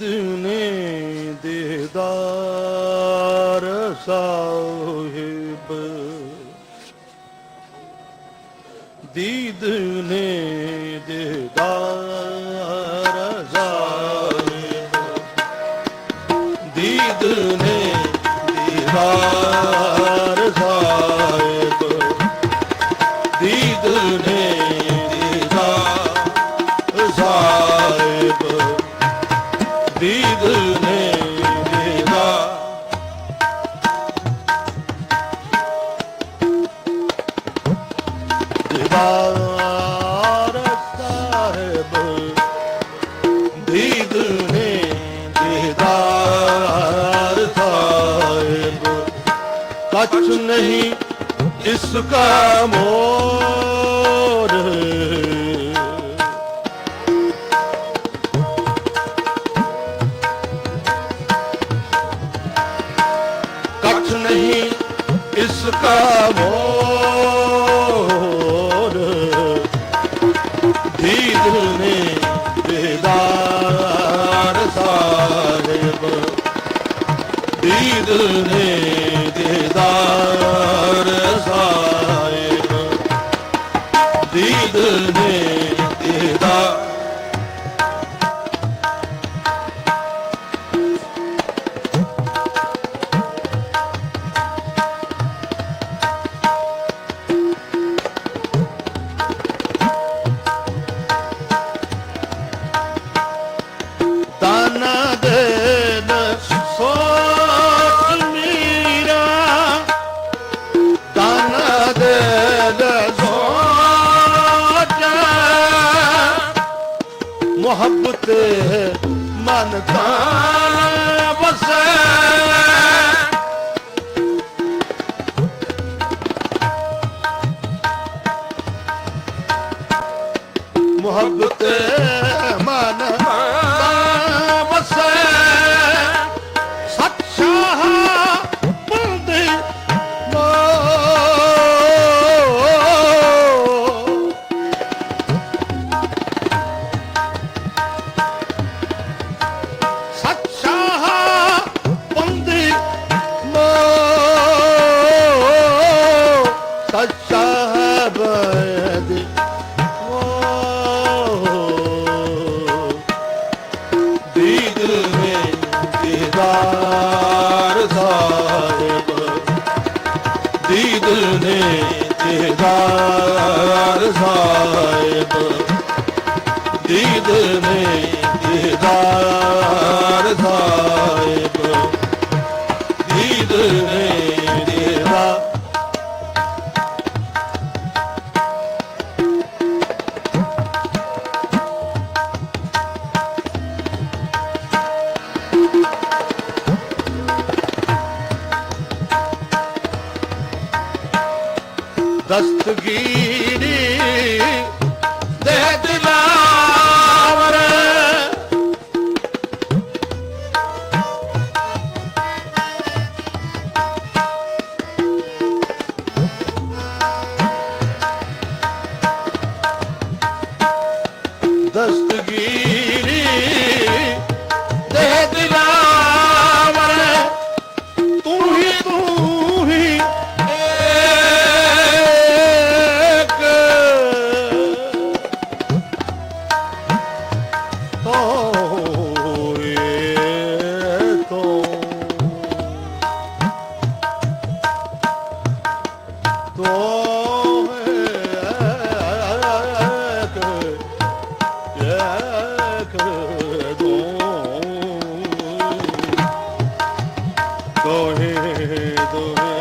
ਨੇ ਦੇਦਾਰ ਸਾਹਿਬ। ਦੀਦ ਨੇ ਦੇਦਾਰ ਦਰਬਾਰ ਸਾਹਿਬ। ਦੀਦ ਨੇ ਦੇਦਾਰ ਸਾਹਿਬ। ਕਛ ਨਹੀਂ ਇਸ ਕਾ ਮੋਰ। ਨੇ ਦੇਦਾ ਮੁਹੱਬਤ ਮਨ ਖਾਨ ਵਸੈ ਮੁਹੱਬਤ ਦੀਦਾਰ ਸਾਹਿਬ ਦੀਦ ਨੇ ਦੀਦਾਰ ਸਾਹਿਬ। दो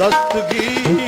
ਦਸਤਗੀਰੀ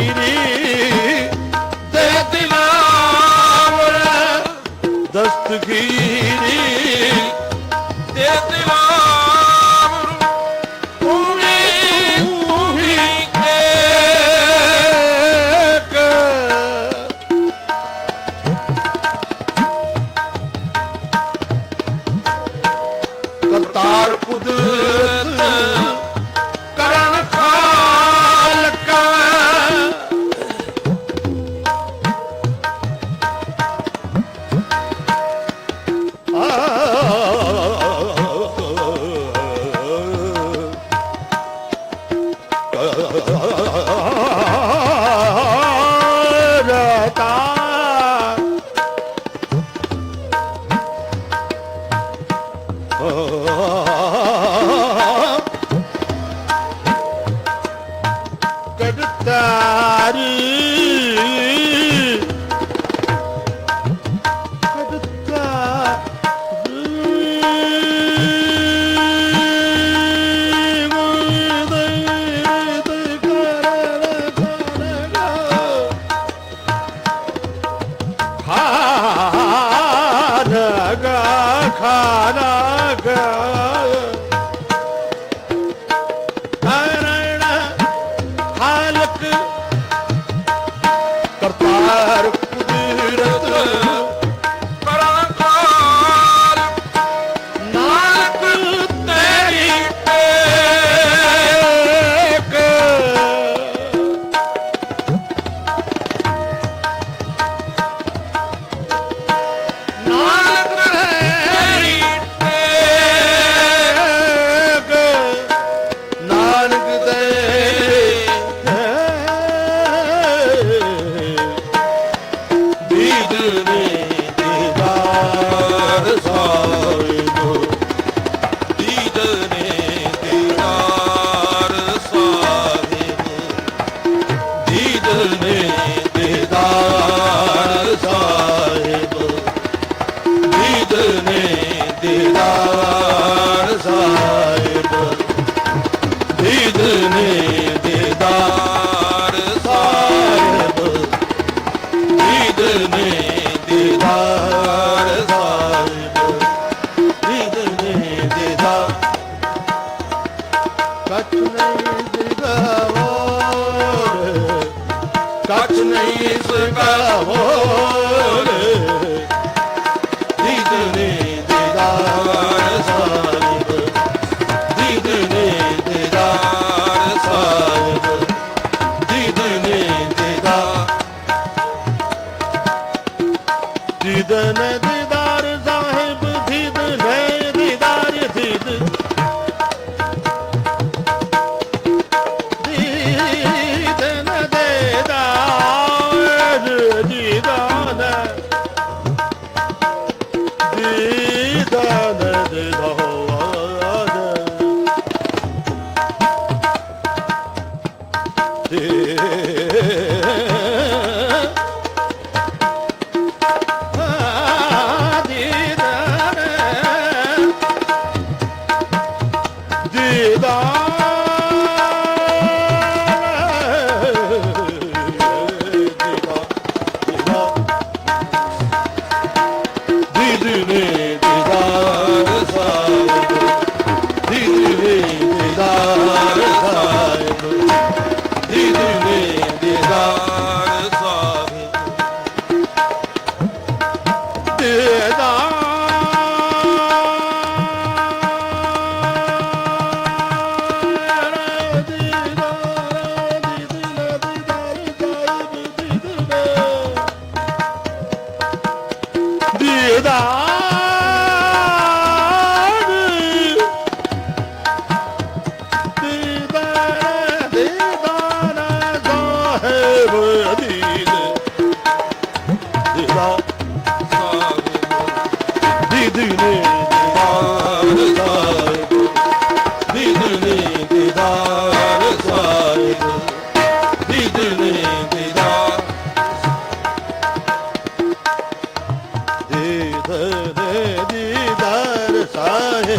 ਦੀਦਾਰ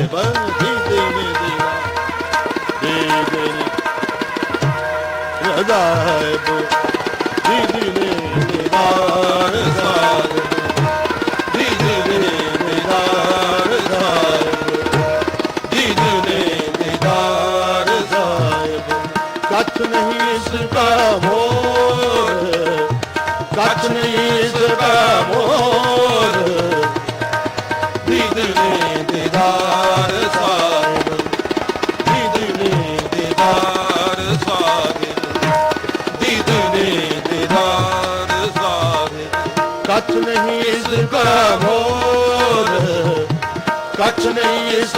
ਬੰਦੀ ਦੇਵੇ ਦੇਵਾ ਦੇਵੇ ਨੇ ਰਦਾਇਬ ਦੀਦੀ ਨੇ ਨਿਵਾਰ ਸਾਗ ਦੀਦੀ ਨੇ ਨਿਵਾਰ ਸਾਗ ਦੀਦੀ ਨੇ ਨਿਵਾਰ ਸਾਗ ਕੱਚ ਨਹੀਂ ਇਸ ਦਾ ਮੋਰ ਕੱਚ ਨਹੀਂ ਕੱਛ ਨਹੀਂ ਇਸ ਦਾ ਮੋਰ ਕੱਛ ਨਹੀਂ ਇਸ